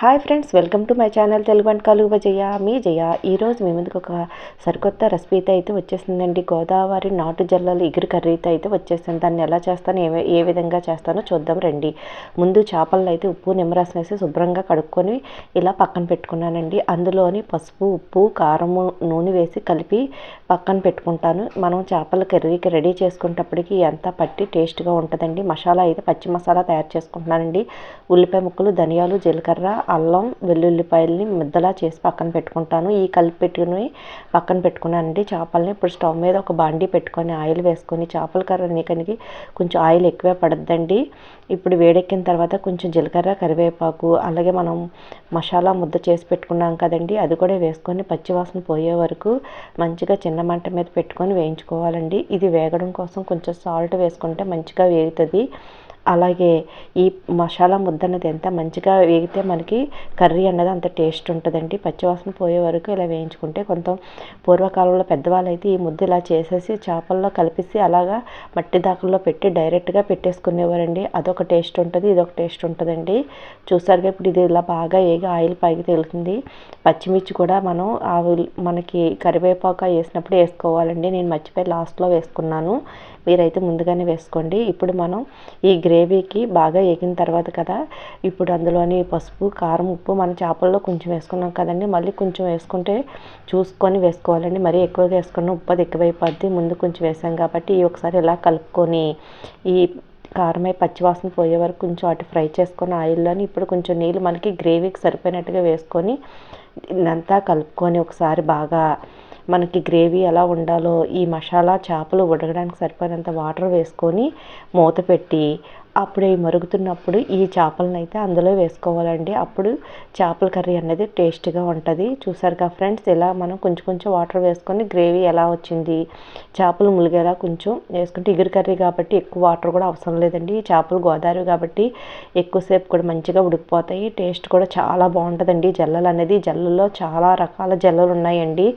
Hi friends welcome to my channel Telugu వంటకాలు జయ మీ జయ. ఈరోజు మీ ముందుకు ఒక సరికొత్త రెసిపీతో అయితే వచ్చేసిందండి. గోదావరి నాటు జల్లలు ఇగురు కర్రీతో అయితే వచ్చేసింది. దాన్ని ఎలా చేస్తాను ఏ ఏ విధంగా చేస్తానో చూద్దాం రండి. ముందు చేపలను అయితే ఉప్పు నిమ్మరసం వేసి శుభ్రంగా కడుక్కొని ఇలా పక్కన పెట్టుకున్నానండి. అందులోని పసుపు ఉప్పు కారము నూనె వేసి కలిపి పక్కన పెట్టుకుంటాను. మనం చేపల కర్రీకి రెడీ చేసుకునేటప్పటికి ఎంత పట్టి టేస్ట్గా ఉంటుందండి. మసాలా అయితే పచ్చి మసాలా తయారు చేసుకుంటున్నానండి. ఉల్లిపాయ ముక్కలు ధనియాలు జీలకర్ర అల్లం వెల్లుల్లిపాయలని ముద్దలా చేసి పక్కన పెట్టుకుంటాను. ఈ కలిపి పెట్టుకుని పక్కన పెట్టుకున్నానండి చేపలని. ఇప్పుడు స్టవ్ మీద ఒక బాండీ పెట్టుకొని ఆయిల్ వేసుకొని చేపల కర్ర నీకనికి కొంచెం ఆయిల్ ఎక్కువే పడద్దండి. ఇప్పుడు వేడెక్కిన తర్వాత కొంచెం జీలకర్ర కరివేపాకు అలాగే మనం మసాలా ముద్ద చేసి పెట్టుకున్నాం కదండి. అది కూడా వేసుకొని పచ్చివాసన పోయే వరకు మంచిగా చిన్న మంట మీద పెట్టుకొని వేయించుకోవాలండి. ఇది వేగడం కోసం కొంచెం సాల్ట్ వేసుకుంటే మంచిగా వేగుతుంది. అలాగే ఈ మసాలా ముద్ద అనేది ఎంత మంచిగా వేగితే మనకి కర్రీ అన్నది అంత టేస్ట్ ఉంటుందండి. పచ్చివాసన పోయే వరకు ఇలా వేయించుకుంటే కొంత పూర్వకాలంలో పెద్దవాళ్ళు అయితే ఈ ముద్ద ఇలా చేసేసి చేపల్లో కలిపేసి అలాగా మట్టి దాకల్లో పెట్టి డైరెక్ట్గా పెట్టేసుకునేవారండి. అదొక టేస్ట్ ఉంటుంది ఇదొక టేస్ట్ ఉంటుందండి. చూసారుగా ఇప్పుడు ఇది ఇలా బాగా వేగి ఆయిల్ పైకి తేలుతుంది. పచ్చిమిర్చి కూడా మనం మనకి కరివేపాకు వేసినప్పుడు వేసుకోవాలండి. నేను మర్చిపోయి లాస్ట్లో వేసుకున్నాను. మీరైతే ముందుగానే వేసుకోండి. ఇప్పుడు మనం ఈ గ్రేవీకి బాగా వేగిన తర్వాత కదా ఇప్పుడు అందులోని పసుపు కారం ఉప్పు మన చేపల్లో కొంచెం వేసుకున్నాం కదండి. మళ్ళీ కొంచెం వేసుకుంటే చూసుకొని వేసుకోవాలండి. మరీ ఎక్కువగా వేసుకున్న ఉప్పు అది ఎక్కువైపోద్ది. ముందు కొంచెం వేసాం కాబట్టి ఒకసారి ఇలా కలుపుకొని ఈ కారమై పచ్చివాసన పోయే వరకు కొంచెం అటు ఫ్రై చేసుకొని ఆయిల్లోని ఇప్పుడు కొంచెం నీళ్ళు మనకి గ్రేవీకి సరిపోయినట్టుగా వేసుకొని ఇదంతా కలుపుకొని ఒకసారి బాగా మనకి గ్రేవీ ఎలా ఉండాలో ఈ మసాలా చేపలు ఉడకడానికి సరిపోయినంత వాటర్ వేసుకొని మూత పెట్టి అప్పుడు మరుగుతున్నప్పుడు ఈ చేపలను అయితే అందులో వేసుకోవాలండి. అప్పుడు చేపల కర్రీ అనేది టేస్ట్గా ఉంటుంది. చూసారుగా ఫ్రెండ్స్ ఇలా మనం కొంచెం కొంచెం వాటర్ వేసుకొని గ్రేవీ ఎలా వచ్చింది చేపలు ములిగేలా కొంచెం వేసుకుంటే ఇగురు కర్రీ కాబట్టి ఎక్కువ వాటర్ కూడా అవసరం లేదండి. చేపలు గోదావరి కాబట్టి ఎక్కువసేపు కూడా మంచిగా ఉడికిపోతాయి. టేస్ట్ కూడా చాలా బాగుంటుందండి. జల్లలు అనేది జల్లల్లో చాలా రకాల జల్లలు ఉన్నాయండి.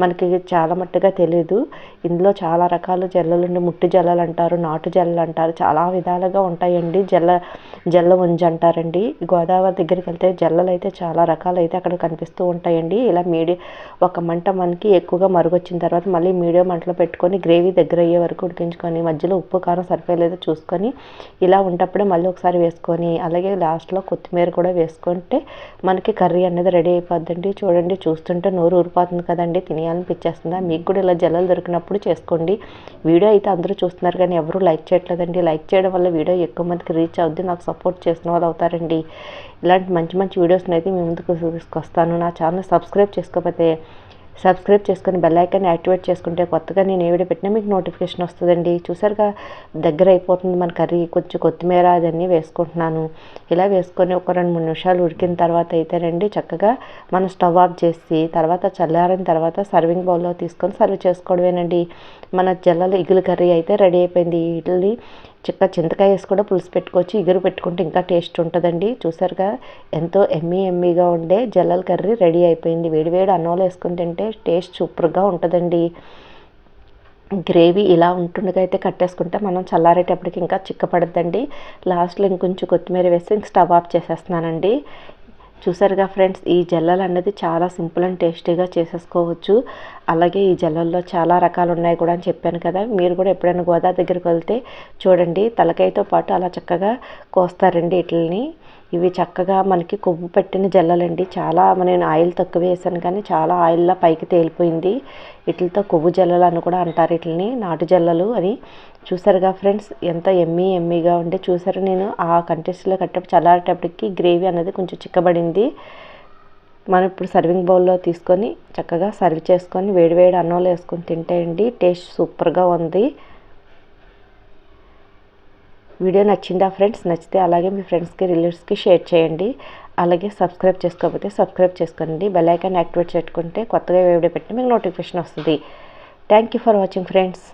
మనకి చాలా మట్టుగా తెలియదు ఇందులో చాలా రకాల జల్లలు ముట్టు జల్లలు అంటారు నాటు జల్లలు అంటారు చాలా విధాలుగా ఉంటాయండి. జల్ల జల్ల ఉంజి అంటారండి. గోదావరి దగ్గరికి వెళ్తే జల్లలు అయితే చాలా రకాలు అయితే అక్కడ కనిపిస్తూ ఉంటాయండి. ఇలా మీడియం ఒక మంట మనకి ఎక్కువగా మరుగొచ్చిన తర్వాత మళ్ళీ మీడియం మంటలో పెట్టుకొని గ్రేవీ దగ్గర అయ్యే వరకు ఉడికించుకొని మధ్యలో ఉప్పు కారం సరిపోయలేదో చూసుకొని ఇలా ఉంటప్పుడే మళ్ళీ ఒకసారి వేసుకొని అలాగే లాస్ట్లో కొత్తిమీర కూడా వేసుకుంటే మనకి కర్రీ అనేది రెడీ అయిపోద్దండి. చూడండి చూస్తుంటే నోరు ఊరిపోతుంది కదండి. తినేయాలనిపించేస్తుందా? మీకు కూడా ఇలా జల్లలు దొరికినప్పుడు చేసుకోండి. వీడియో అయితే అందరూ చూస్తున్నారు కానీ ఎవరూ లైక్ చేయట్లేదండి. లైక్ చేయడం వల్ల వీడియో ఎక్కువ మందికి రీచ్ అవుద్ది నాకు సపోర్ట్ చేసిన వాళ్ళు అవుతారండి. ఇలాంటి మంచి మంచి వీడియోస్ని అయితే మీ ముందుకు తీసుకొస్తాను. నా ఛానల్ సబ్స్క్రైబ్ చేసుకోకపోతే సబ్స్క్రైబ్ చేసుకొని బెల్ ఐకాన్ యాక్టివేట్ చేసుకుంటే కొత్తగా నేను ఏ వీడియో పెట్టినా మీకు నోటిఫికేషన్ వస్తుందండి. చూసారుగా దగ్గర అయిపోతుంది మన కర్రీ. కొంచెం కొత్తిమీర అదన్నీ వేసుకుంటున్నాను. ఇలా వేసుకొని ఒక రెండు మూడు నిమిషాలు ఉడికిన తర్వాత అయితేనండి చక్కగా మనం స్టవ్ ఆఫ్ చేసి తర్వాత చల్లారిన తర్వాత సర్వింగ్ బౌల్లో తీసుకొని సర్వ్ చేసుకోవడమేనండి. మన జల్లలు ఇగులు కర్రీ అయితే రెడీ అయిపోయింది. ఇడ్లీ చిక్క చింతకాయ వేసి కూడా పులుసు పెట్టుకోవచ్చు. ఇగురు పెట్టుకుంటే ఇంకా టేస్ట్ ఉంటుందండి. చూసారుగా ఎంతో ఎమ్మీ ఎమ్మీగా ఉండే జల్లల కర్రీ రెడీ అయిపోయింది. వేడివేడి అన్నంలో వేసుకుని తింటే టేస్ట్ సూపర్గా ఉంటుందండి. గ్రేవీ ఇలా ఉంటుండగా అయితే కట్టేసుకుంటే మనం చల్లారేటప్పటికి ఇంకా చిక్కపడద్దండి. లాస్ట్లో ఇంకొంచెం కొత్తిమీర వేసి ఇంక స్టవ్ ఆఫ్ చేసేస్తున్నానండి. చూసారుగా ఫ్రెండ్స్ ఈ జల్లలు అనేది చాలా సింపుల్ అండ్ టేస్టీగా చేసేసుకోవచ్చు. అలాగే ఈ జల్లల్లో చాలా రకాలు ఉన్నాయి కూడా అని చెప్పాను కదా. మీరు కూడా ఎప్పుడైనా గోదావరి దగ్గరికి వెళ్తే చూడండి. తలకాయతో పాటు అలా చక్కగా కోస్తారండి వీటిని ఇవి చక్కగా మనకి కొవ్వు పెట్టిన జల్లలండి. చాలా నేను ఆయిల్ తక్కువ వేసాను కానీ చాలా ఆయిల్లో పైకి తేలిపోయింది. వీటితో కొవ్వు జల్లలు అని కూడా అంటారు వీటిని నాటు జల్లలు అని. చూసారుగా ఫ్రెండ్స్ ఎంత ఎమ్మీ ఎమ్మీగా ఉంటే చూసారు నేను ఆ కంటెస్ట్లో కట్టేప్పుడు చల్లారేటప్పటికి గ్రేవీ అనేది కొంచెం చిక్కబడింది. మనం ఇప్పుడు సర్వింగ్ బౌల్లో తీసుకొని చక్కగా సర్వ్ చేసుకొని వేడివేడి అన్నంలో వేసుకొని తింటే అండి టేస్ట్ సూపర్గా ఉంది. వీడియో నచ్చిందా ఫ్రెండ్స్? నచ్చితే అలాగే మీ ఫ్రెండ్స్కి రిలేటివ్స్కి షేర్ చేయండి. అలాగే సబ్స్క్రైబ్ చేసుకోకపోతే సబ్స్క్రైబ్ చేసుకోండి. బెల్ ఐకాన్ యాక్టివేట్ చేసుకుంటే కొత్తగా వీడియో పెట్టిన మీకు నోటిఫికేషన్ వస్తుంది. Thank you for watching friends.